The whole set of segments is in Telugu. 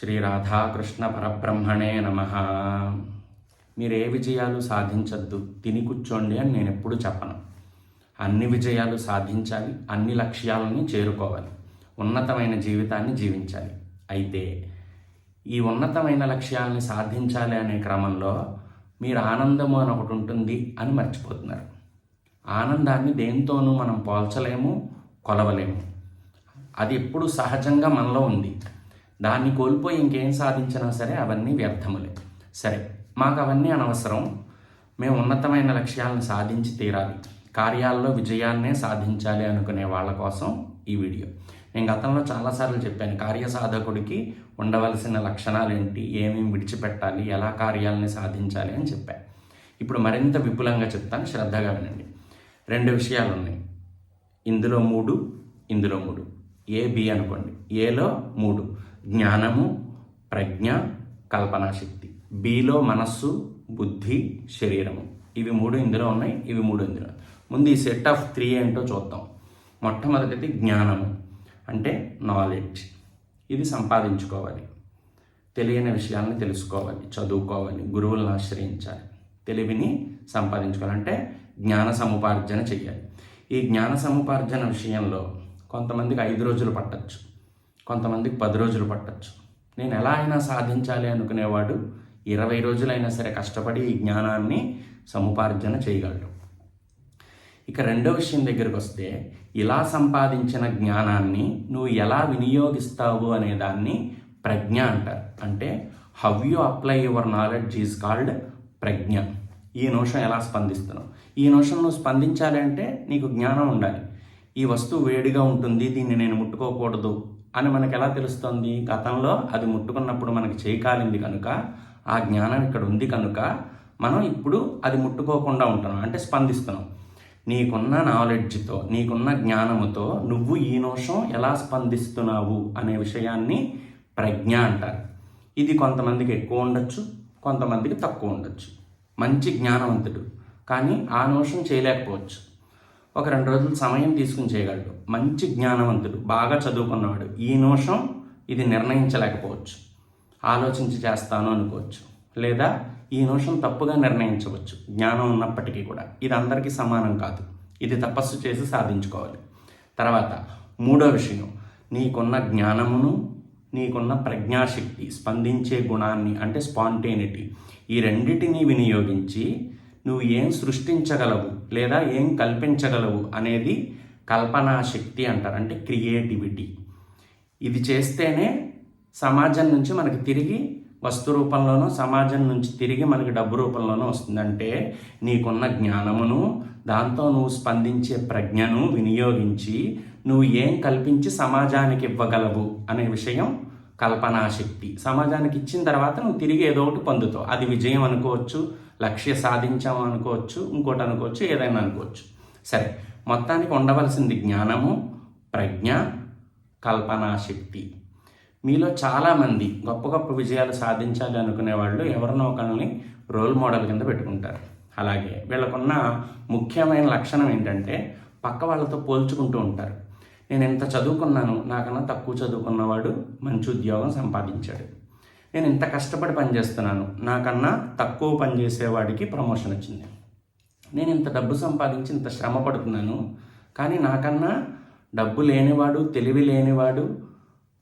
శ్రీ రాధాకృష్ణ పరబ్రహ్మణే నమ. మీరు ఏ విజయాలు సాధించద్దు. తిని కూర్చోండి అని నేను ఎప్పుడు చెప్పను. అన్ని విజయాలు సాధించాలి అన్ని లక్ష్యాలని చేరుకోవాలి. ఉన్నతమైన జీవితాన్ని జీవించాలి. అయితే ఈ ఉన్నతమైన లక్ష్యాలని సాధించాలి అనే క్రమంలో మీరు ఆనందము అని ఒకటి ఉంటుంది అని మర్చిపోతున్నారు. ఆనందాన్ని దేంతోనూ మనం పోల్చలేము కొలవలేము. అది ఎప్పుడు సహజంగా మనలో ఉంది. దాన్ని కోల్పోయి ఇంకేం సాధించినా సరే అవన్నీ వ్యర్థములే. సరే మాకు అవన్నీ అనవసరం. మేము ఉన్నతమైన లక్ష్యాలను సాధించి తీరాలి. కార్యాల్లో విజయాన్నే సాధించాలి అనుకునే వాళ్ళ కోసం ఈ వీడియో. నేను గతంలో చాలాసార్లు చెప్పాను కార్యసాధకుడికి ఉండవలసిన లక్షణాలు ఏంటి ఏమేమి విడిచిపెట్టాలి? ఎలా కార్యాలని సాధించాలి అని చెప్పాను ఇప్పుడు మరింత విపులంగా చెప్తాను శ్రద్ధగా వినండి. రెండు విషయాలు ఉన్నాయి ఇందులో మూడు ఇందులో మూడు. ఏ బి అనుకోండి. ఏలో మూడు. జ్ఞానము ప్రజ్ఞ కల్పనాశక్తి బిలో మనస్సు బుద్ధి శరీరము. ఇవి మూడు ఇందులో ఉన్నాయి ఇవి మూడు ఇందులో. ముందు ఈ సెట్ ఆఫ్ త్రీ ఏంటో చూద్దాం. మొట్టమొదటిది జ్ఞానము అంటే నాలెడ్జ్ ఇది సంపాదించుకోవాలి. తెలియని విషయాలను తెలుసుకోవాలి చదువుకోవాలి గురువులను ఆశ్రయించాలి. తెలివిని సంపాదించుకోవాలంటే జ్ఞాన సముపార్జన చెయ్యాలి. ఈ జ్ఞాన సముపార్జన విషయంలో కొంతమందికి ఐదు రోజులు పట్టచ్చు. కొంతమందికి పది రోజులు పట్టచ్చు. నేను ఎలా అయినా సాధించాలి అనుకునేవాడు ఇరవై రోజులైనా సరే కష్టపడి ఈ జ్ఞానాన్ని సముపార్జన చేయగలడు. ఇక రెండో విషయం దగ్గరకు వస్తే ఇలా సంపాదించిన జ్ఞానాన్ని నువ్వు ఎలా వినియోగిస్తావు అనే దాన్ని ప్రజ్ఞ అంటారు. అంటే how you apply your knowledge is called prajna. ఈ నోషన్ ఎలా స్పందిస్తున్నావు ఈ నోషన్ నువ్వు స్పందించాలి అంటే నీకు జ్ఞానం ఉండాలి. ఈ వస్తువు వేడిగా ఉంటుంది దీన్ని నేను ముట్టుకోకూడదు. అని మనకు ఎలా తెలుస్తుంది? గతంలో అది ముట్టుకున్నప్పుడు మనకి చేయి కాలింది కనుక ఆ జ్ఞానం ఇక్కడ ఉంది కనుక మనం ఇప్పుడు అది ముట్టుకోకుండా ఉంటున్నాం. అంటే స్పందిస్తున్నాం. నీకున్న నాలెడ్జ్తో నీకున్న జ్ఞానముతో నువ్వు ఈ నోషం ఎలా స్పందిస్తున్నావు అనే విషయాన్ని ప్రజ్ఞ అంటారు. ఇది కొంతమందికి ఎక్కువ ఉండొచ్చు కొంతమందికి తక్కువ ఉండొచ్చు. మంచి జ్ఞానవంతుడు. కానీ ఆ నోషం చేయలేకపోవచ్చు. ఒక రెండు రోజులు సమయం తీసుకుని చేయగలడు. మంచి జ్ఞానవంతుడు బాగా చదువుకున్నవాడు. ఈ నోషం ఇది నిర్ణయించలేకపోవచ్చు. ఆలోచించి చేస్తాను అనుకోవచ్చు. లేదా ఈ నోషం తప్పుగా నిర్ణయించవచ్చు. జ్ఞానం ఉన్నప్పటికీ కూడా. ఇది అందరికీ సమానం కాదు. ఇది తపస్సు చేసి సాధించుకోవాలి. తర్వాత మూడో విషయం. నీకున్న జ్ఞానమును నీకున్న ప్రజ్ఞాశక్తి స్పందించే గుణాన్ని అంటే స్పాంటేనిటీ ఈ రెండింటిని వినియోగించి నువ్వు ఏం సృష్టించగలవు లేదా ఏం కల్పించగలవు అనేది కల్పనా శక్తి అంటారు అంటే క్రియేటివిటీ. ఇది చేస్తేనే సమాజం నుంచి మనకి తిరిగి వస్తు రూపంలోనూ సమాజం నుంచి తిరిగి మనకి డబ్బు రూపంలోనూ వస్తుందంటే నీకున్న జ్ఞానమును దాంతో నువ్వు స్పందించే ప్రజ్ఞను వినియోగించి నువ్వు ఏం కల్పించి సమాజానికి ఇవ్వగలవు అనే విషయం కల్పనాశక్తి. సమాజానికి ఇచ్చిన తర్వాత నువ్వు తిరిగి ఏదో ఒకటి పొందుతావు. అది విజయం అనుకోవచ్చు లక్ష్య సాధించాము అనుకోవచ్చు ఇంకోటి అనుకోవచ్చు ఏదైనా అనుకోవచ్చు. సరే మొత్తానికి ఉండవలసింది జ్ఞానము ప్రజ్ఞ కల్పనాశక్తి. మీలో చాలామంది గొప్ప గొప్ప విజయాలు సాధించాలి అనుకునే వాళ్ళు ఎవరినో ఒకరిని రోల్ మోడల్ కింద పెట్టుకుంటారు. అలాగే వీళ్ళకున్న ముఖ్యమైన లక్షణం ఏంటంటే పక్క వాళ్ళతో పోల్చుకుంటూ ఉంటారు. నేను ఎంత చదువుకున్నాను నాకన్నా తక్కువ చదువుకున్నవాడు మంచి ఉద్యోగం సంపాదించాడు. నేను ఇంత కష్టపడి పనిచేస్తున్నాను నాకన్నా తక్కువ పనిచేసేవాడికి ప్రమోషన్ వచ్చింది. నేను ఇంత డబ్బు సంపాదించి ఇంత శ్రమ పడుతున్నాను కానీ నాకన్నా డబ్బు లేనివాడు తెలివి లేనివాడు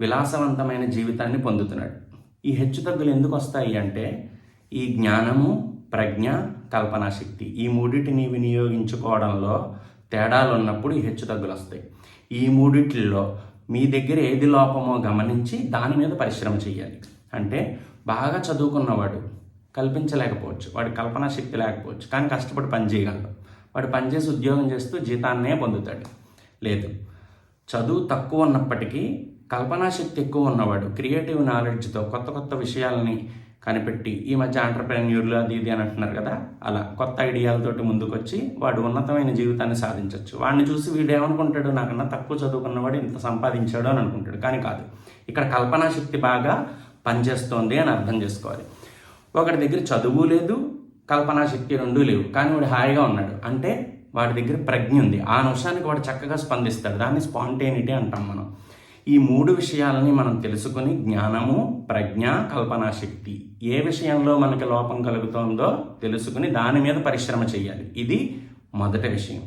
విలాసవంతమైన జీవితాన్ని పొందుతున్నాడు. ఈ హెచ్చుతగ్గులు ఎందుకు వస్తాయి అంటే ఈ జ్ఞానము ప్రజ్ఞ కల్పనాశక్తి ఈ మూడింటిని వినియోగించుకోవడంలో తేడాలు ఉన్నప్పుడు ఈ హెచ్చుతగ్గులు వస్తాయి. ఈ మూడిట్లో మీ దగ్గర ఏది లోపమో గమనించి దాని మీద పరిశ్రమ చేయాలి. అంటే బాగా చదువుకున్నవాడు కల్పించలేకపోవచ్చు. వాడి కల్పనా శక్తి లేకపోవచ్చు. కానీ కష్టపడి పని చేయగలడు. వాడు పనిచేసి ఉద్యోగం చేస్తూ జీతాన్నే పొందుతాడు. లేదు. చదువు తక్కువ ఉన్నప్పటికీ కల్పనా శక్తి ఎక్కువ ఉన్నవాడు క్రియేటివ్ నాలెడ్జ్తో కొత్త కొత్త విషయాలని కనిపెట్టి ఈ మధ్య ఆంటర్ప్రెన్యూర్లు అది ఇది అని అంటున్నారు కదా? అలా కొత్త ఐడియాలతోటి ముందుకొచ్చి వాడు ఉన్నతమైన జీవితాన్ని సాధించవచ్చు వాడిని చూసి వీడు ఏమనుకుంటాడు? నాకన్నా తక్కువ చదువుకున్నవాడు ఇంత సంపాదించాడు అని అనుకుంటాడు. కానీ కాదు. ఇక్కడ కల్పనా శక్తి బాగా పనిచేస్తోంది అని అర్థం చేసుకోవాలి. ఒకటి దగ్గర చదువు లేదు కల్పనా శక్తి రెండూ లేవు. కానీ వాడు హాయిగా ఉన్నాడు. అంటే వాడి దగ్గర ప్రజ్ఞ ఉంది. ఆ నిమిషానికి వాడు చక్కగా స్పందిస్తాడు. దాన్ని స్పాంటేనిటీ అంటాం మనం. ఈ మూడు విషయాలని మనం తెలుసుకుని జ్ఞానము ప్రజ్ఞ కల్పనా శక్తి ఏ విషయంలో మనకి లోపం కలుగుతుందో తెలుసుకుని దాని మీద పరిశ్రమ చేయాలి. ఇది మొదటి విషయం.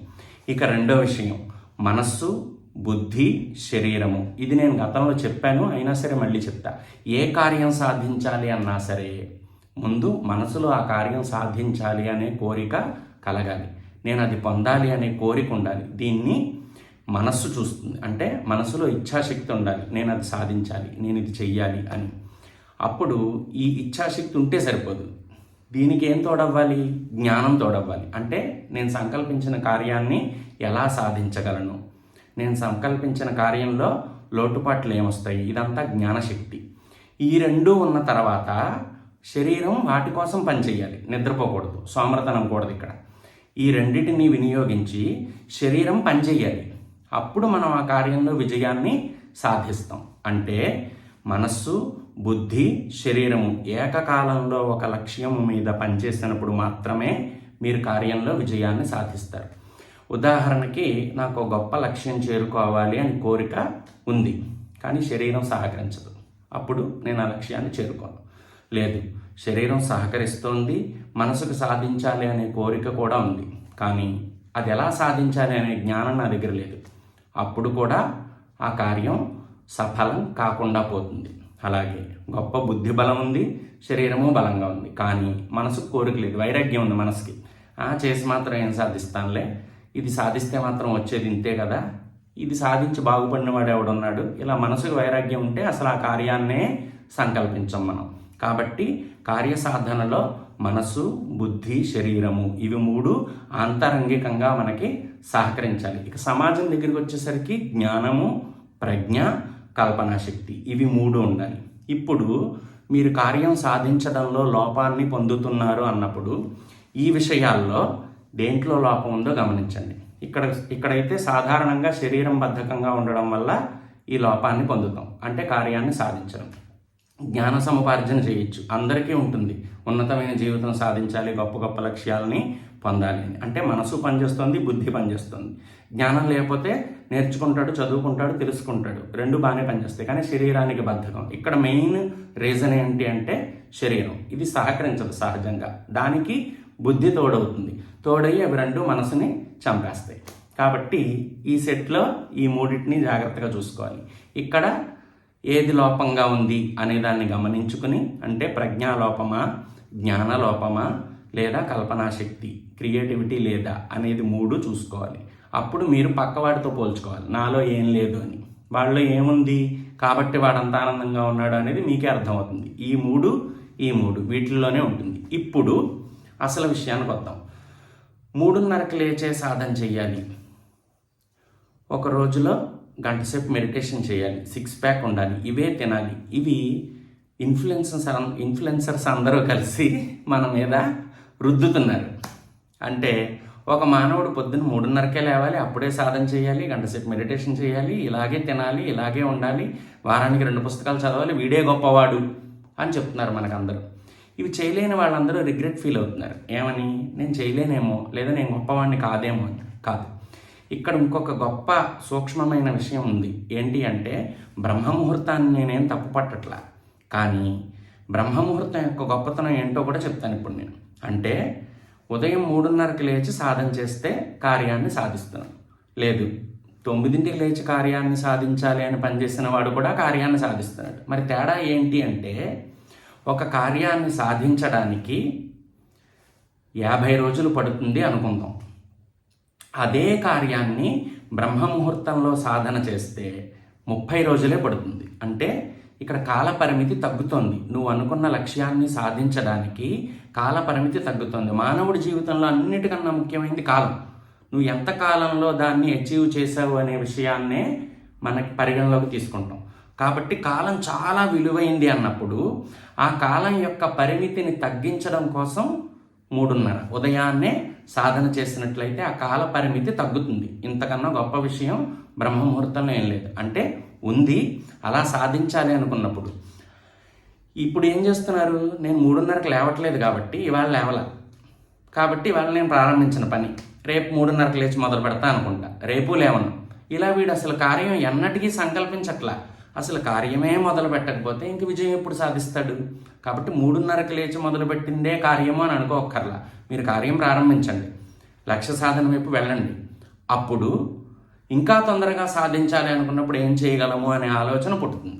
ఇక రెండో విషయం మనస్సు బుద్ధి శరీరము. ఇది నేను గతంలో చెప్పాను అయినా సరే మళ్ళీ చెప్తా. ఏ కార్యం సాధించాలి అన్నా సరే ముందు మనసులో ఆ కార్యం సాధించాలి అనే కోరిక కలగాలి. నేను అది పొందాలి అనే కోరిక ఉండాలి. దీన్ని మనస్సు చూస్తుంది. అంటే మనసులో ఇచ్ఛాశక్తి ఉండాలి. నేను అది సాధించాలి. నేను ఇది చెయ్యాలి అని. అప్పుడు ఈ ఇచ్ఛాశక్తి ఉంటే సరిపోదు. దీనికి ఏం తోడవ్వాలి? జ్ఞానం తోడవ్వాలి. అంటే నేను సంకల్పించిన కార్యాన్ని ఎలా సాధించగలను? నేను సంకల్పించిన కార్యంలో లోటుపాట్లు ఏమొస్తాయి? ఇదంతా జ్ఞానశక్తి. ఈ రెండు ఉన్న తర్వాత శరీరం వాటి కోసం పనిచేయాలి. నిద్రపోకూడదు. సోమరతనం కూడదు ఇక్కడ. ఈ రెండింటిని వినియోగించి శరీరం పనిచేయాలి. అప్పుడు మనం ఆ కార్యంలో విజయాన్ని సాధిస్తాం. అంటే మనస్సు బుద్ధి శరీరము ఏకకాలంలో ఒక లక్ష్యం మీద పనిచేసినప్పుడు మాత్రమే మీరు కార్యంలో విజయాన్ని సాధిస్తారు. ఉదాహరణకి నాకు గొప్ప లక్ష్యం చేరుకోవాలి అని కోరిక ఉంది కానీ శరీరం సహకరించదు. అప్పుడు నేను ఆ లక్ష్యాన్ని చేరుకోను. లేదు శరీరం సహకరిస్తోంది మనసుకు సాధించాలి అనే కోరిక కూడా ఉంది కానీ అది ఎలా సాధించాలి అనే జ్ఞానం నా దగ్గర లేదు. అప్పుడు కూడా ఆ కార్యం సఫలం కాకుండా పోతుంది. అలాగే గొప్ప బుద్ధి బలం ఉంది శరీరము బలంగా ఉంది. కానీ మనసుకు కోరిక లేదు వైరాగ్యం ఉంది మనసుకి. ఆ చేసి మాత్రం ఏం సాధిస్తానులే? ఇది సాధిస్తే మాత్రం వచ్చేది ఇంతే కదా? ఇది సాధించి బాగుపడినవాడు ఎవడున్నాడు? ఇలా మనసుకు వైరాగ్యం ఉంటే అసలు ఆ కార్యాన్నే సంకల్పించం మనం. కాబట్టి కార్యసాధనలో మనసు బుద్ధి శరీరము ఇవి మూడు ఆంతరంగికంగా మనకి సహకరించాలి. ఇక సమాజం దగ్గరికి వచ్చేసరికి జ్ఞానము ప్రజ్ఞ కల్పనాశక్తి ఇవి మూడు ఉండాలి. ఇప్పుడు మీరు కార్యం సాధించడంలో లోపాన్ని పొందుతున్నారు అన్నప్పుడు ఈ విషయాల్లో దేంట్లో లోపం ఉందో గమనించండి. ఇక్కడ ఇక్కడైతే సాధారణంగా శరీరం బద్ధకంగా ఉండడం వల్ల ఈ లోపాన్ని పొందుతాం. అంటే కార్యాన్ని సాధించడం. జ్ఞాన సముపార్జన చేయొచ్చు. అందరికీ ఉంటుంది. ఉన్నతమైన జీవితం సాధించాలి గొప్ప గొప్ప లక్ష్యాలని పొందాలి అని. అంటే మనసు పనిచేస్తుంది బుద్ధి పనిచేస్తుంది. జ్ఞానం లేకపోతే నేర్చుకుంటాడు చదువుకుంటాడు తెలుసుకుంటాడు. రెండు బాగానే పనిచేస్తాయి. కానీ శరీరానికి బద్ధకం. ఇక్కడ మెయిన్ రీజన్ ఏంటి అంటే శరీరం. ఇది సహకరించదు సహజంగా. దానికి బుద్ధి తోడవుతుంది. తోడయ్యి అవి రెండు మనసుని చంపేస్తాయి. కాబట్టి ఈ సెట్లో ఈ మూడింటిని జాగ్రత్తగా చూసుకోవాలి. ఇక్కడ ఏది లోపంగా ఉంది అనే దాన్ని గమనించుకుని అంటే ప్రజ్ఞాలోపమా జ్ఞానలోపమా లేదా కల్పనాశక్తి క్రియేటివిటీ లేదా అనేది మూడు చూసుకోవాలి. అప్పుడు మీరు పక్కవాడితో పోల్చుకోవాలి. నాలో ఏం లేదు అని. వాళ్ళలో ఏముంది? కాబట్టి వాడంత ఆనందంగా ఉన్నాడు అనేది మీకే అర్థమవుతుంది. ఈ మూడు ఈ మూడు వీటిల్లోనే ఉంటుంది. ఇప్పుడు అసలు విషయానికి వద్దాం. మూడున్నరకు లేచే సాధన చెయ్యాలి. ఒక రోజులో గంటసేపు మెడిటేషన్ చేయాలి సిక్స్ ప్యాక్ ఉండాలి ఇవే తినాలి. ఇవి ఇన్ఫ్లుయెన్సర్స్ ఇన్ఫ్లుయెన్సర్స్ అందరూ కలిసి మన మీద రుద్దుతున్నారు. అంటే ఒక మానవుడు పొద్దున్న మూడున్నరకే లేవాలి అప్పుడే సాధన చేయాలి గంటసేపు మెడిటేషన్ చేయాలి ఇలాగే తినాలి ఇలాగే ఉండాలి వారానికి రెండు పుస్తకాలు చదవాలి వీడే గొప్పవాడు అని చెప్తున్నారు మనకందరూ. ఇవి చేయలేని వాళ్ళందరూ రిగ్రెట్ ఫీల్ అవుతున్నారు. ఏమని? నేను చేయలేనేమో లేదా నేను గొప్పవాడిని కాదేమో అని. కాదు. ఇక్కడ ఇంకొక గొప్ప సూక్ష్మమైన విషయం ఉంది. ఏంటి అంటే బ్రహ్మముహూర్తాన్ని నేనేం తప్పు పట్టట్లా కానీ బ్రహ్మముహూర్తం యొక్క గొప్పతనం ఏంటో కూడా చెప్తాను ఇప్పుడు నేను. అంటే ఉదయం మూడున్నరకి లేచి సాధన చేస్తే కార్యాన్ని సాధిస్తాను. లేదు తొమ్మిదింటికి లేచి కార్యాన్ని సాధించాలి అని పనిచేసిన వాడు కూడా కార్యాన్ని సాధిస్తున్నాడు. మరి తేడా ఏంటి అంటే ఒక కార్యాన్ని సాధించడానికి యాభై రోజులు పడుతుంది అనుకుందాం. అదే కార్యాన్ని బ్రహ్మముహూర్తంలో సాధన చేస్తే ముప్పై రోజులే పడుతుంది. అంటే ఇక్కడ కాలపరిమితి తగ్గుతోంది. నువ్వు అనుకున్న లక్ష్యాన్ని సాధించడానికి కాలపరిమితి తగ్గుతోంది. మానవుడి జీవితంలో అన్నిటికన్నా ముఖ్యమైనది కాలం. నువ్వు ఎంత కాలంలో దాన్ని అచీవ్ చేసావు అనే విషయాన్నే మనకి పరిగణలోకి తీసుకుంటాం. కాబట్టి కాలం చాలా విలువైంది అన్నప్పుడు ఆ కాలం యొక్క పరిమితిని తగ్గించడం కోసం మూడున్నర ఉదయాన్నే సాధన చేసినట్లయితే ఆ కాల పరిమితి తగ్గుతుంది. ఇంతకన్నా గొప్ప విషయం బ్రహ్మముహూర్తంలో ఏం లేదు. అంటే ఉంది అలా సాధించాలి అనుకున్నప్పుడు. ఇప్పుడు ఏం చేస్తున్నారు? నేను మూడున్నరకు లేవట్లేదు కాబట్టి ఇవాళ లేవల. కాబట్టి ఇవాళ నేను ప్రారంభించిన పని. రేపు మూడున్నరకు లేచి మొదలు పెడతా అనుకుంటా. రేపు లేవను. ఇలా వీడు అసలు కార్యం ఎన్నటికీ సంకల్పించట్లా. అసలు కార్యమే మొదలు పెట్టకపోతే ఇంక విజయం ఎప్పుడు సాధిస్తాడు? కాబట్టి మూడున్నరకు లేచి మొదలుపెట్టిందే కార్యము అని అనుకోక్కర్లా. మీరు కార్యం ప్రారంభించండి. లక్ష్య సాధన వైపు వెళ్ళండి. అప్పుడు ఇంకా తొందరగా సాధించాలి అనుకున్నప్పుడు ఏం చేయగలము అనే ఆలోచన పుట్టుతుంది.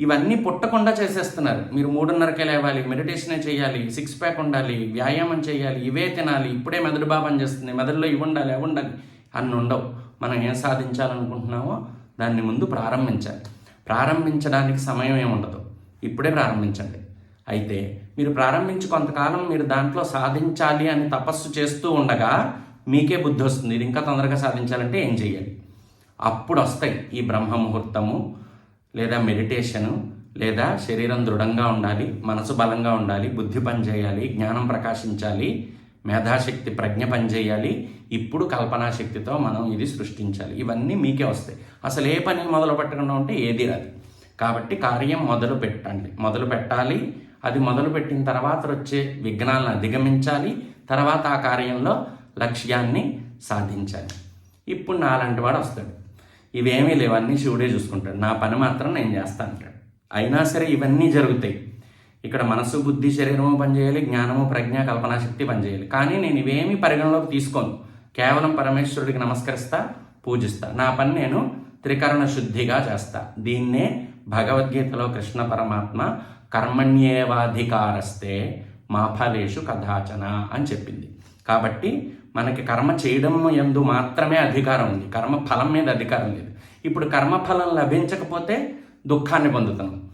ఇవన్నీ పుట్టకుండా చేసేస్తున్నారు. మీరు మూడున్నరకే లేవాలి మెడిటేషనే చేయాలి సిక్స్ ప్యాక్ ఉండాలి వ్యాయామం చేయాలి ఇవే తినాలి ఇప్పుడే మెదడు బాబం చేస్తుంది మెదడులో ఇవి ఉండాలి అవి ఉండాలి అన్ని ఉండవు. మనం ఏం సాధించాలనుకుంటున్నామో దాన్ని ముందు ప్రారంభించాలి. ప్రారంభించడానికి సమయం ఏమి ఉండదు ఇప్పుడే ప్రారంభించండి. అయితే మీరు ప్రారంభించి కొంతకాలం మీరు దాంట్లో సాధించాలి అని తపస్సు చేస్తూ ఉండగా మీకే బుద్ధి వస్తుంది. ఇది ఇంకా తొందరగా సాధించాలంటే ఏం చేయాలి అప్పుడు వస్తాయి ఈ బ్రహ్మ ముహూర్తము లేదా మెడిటేషను లేదా శరీరం దృఢంగా ఉండాలి మనసు బలంగా ఉండాలి బుద్ధి పనిచేయాలి జ్ఞానం ప్రకాశించాలి మేధాశక్తి ప్రజ్ఞ పనిచేయాలి. ఇప్పుడు కల్పనా శక్తితో మనం ఇది సృష్టించాలి. ఇవన్నీ మీకే వస్తాయి. అసలు ఏ పని మొదలు పెట్టకుండా ఉంటే ఏది రాదు. కాబట్టి కార్యం మొదలు పెట్టండి. మొదలు పెట్టాలి. అది మొదలు పెట్టిన తర్వాత వచ్చే విఘ్నాలను అధిగమించాలి. తర్వాత ఆ కార్యంలో లక్ష్యాన్ని సాధించాలి. ఇప్పుడు నాలాంటి వాడు వస్తాడు. ఇవేమీ లేవు. అన్నీ శివుడే చూసుకుంటాడు. నా పని మాత్రం నేను చేస్తాను అంటాడు. అయినా సరే ఇవన్నీ జరుగుతాయి. ఇక్కడ మనసు బుద్ధి శరీరము పనిచేయాలి జ్ఞానము ప్రజ్ఞ కల్పనా శక్తి పనిచేయాలి. కానీ నేను ఇవేమీ పరిగణలోకి తీసుకోను. కేవలం పరమేశ్వరుడికి నమస్కరిస్తా పూజిస్తా. నా పని నేను త్రికరణ శుద్ధిగా చేస్తా. దీన్నే భగవద్గీతలో కృష్ణ పరమాత్మ కర్మణ్యేవాధికారస్తే మా ఫలేషు కథాచన అని చెప్పింది. కాబట్టి మనకి కర్మ చేయడం ఎందు మాత్రమే అధికారం ఉంది. కర్మ ఫలం మీద అధికారం లేదు. ఇప్పుడు కర్మఫలం లభించకపోతే దుఃఖాన్ని పొందుతున్నాం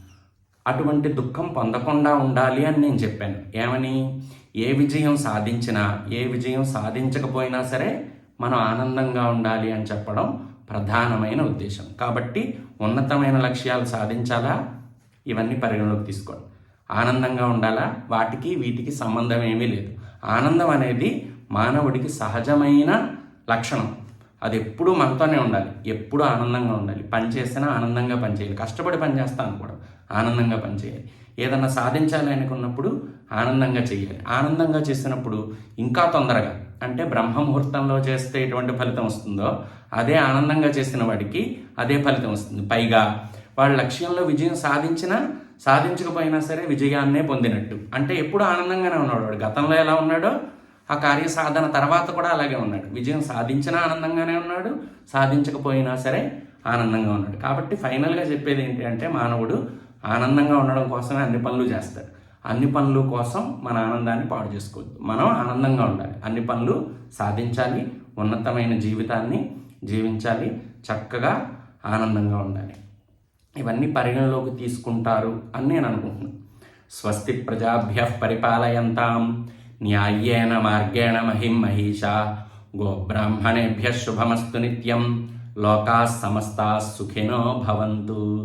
అటువంటి దుఃఖం పొందకుండా ఉండాలి అని నేను చెప్పాను. ఏమని? ఏ విజయం సాధించినా ఏ విజయం సాధించకపోయినా సరే మనం ఆనందంగా ఉండాలి అని చెప్పడం ప్రధానమైన ఉద్దేశం. కాబట్టి ఉన్నతమైన లక్ష్యాలు సాధించాలా? ఇవన్నీ పరిగణలోకి తీసుకోండి. ఆనందంగా ఉండాలా? వాటికి వీటికి సంబంధం ఏమీ లేదు. ఆనందం అనేది మానవుడికి సహజమైన లక్షణం. అది ఎప్పుడూ మనతోనే ఉండాలి. ఎప్పుడూ ఆనందంగా ఉండాలి. పని చేసినా ఆనందంగా పనిచేయాలి కష్టపడి పని చేస్తాను కూడా ఆనందంగా పనిచేయాలి. ఏదన్నా సాధించాలి అనుకున్నప్పుడు ఆనందంగా చేయాలి ఆనందంగా చేసినప్పుడు ఇంకా తొందరగా అంటే బ్రహ్మముహూర్తంలో చేస్తే ఎటువంటి ఫలితం వస్తుందో అదే ఆనందంగా చేసిన వాడికి అదే ఫలితం వస్తుంది. పైగా వాళ్ళ లక్ష్యంలో విజయం సాధించినా సాధించకపోయినా సరే విజయాన్నే పొందినట్టు. అంటే ఎప్పుడు ఆనందంగానే ఉన్నాడు వాడు. గతంలో ఎలా ఉన్నాడో ఆ కార్య సాధన తర్వాత కూడా అలాగే ఉన్నాడు. విజయం సాధించినా ఆనందంగానే ఉన్నాడు సాధించకపోయినా సరే ఆనందంగా ఉన్నాడు. కాబట్టి ఫైనల్గా చెప్పేది ఏంటి అంటే మానవుడు ఆనందంగా ఉండడం కోసమే అన్ని పనులు చేస్తాడు అన్ని పనులు కోసం మన ఆనందాన్ని పాడు చేసుకోవద్దు. మనం ఆనందంగా ఉండాలి. అన్ని పనులు సాధించాలి. ఉన్నతమైన జీవితాన్ని జీవించాలి. చక్కగా ఆనందంగా ఉండాలి. ఇవన్నీ పరిగణలోకి తీసుకుంటారు అని నేను అనుకుంటున్నాను. స్వస్తి ప్రజాభ్య పరిపాలయంతాం. న్యాయేన మార్గేణ మహిం మహిషా. గోబ్రాహ్మణేభ్య శుభమస్తు నిత్యం. లోకా సమస్తా సుఖినో భవంతు.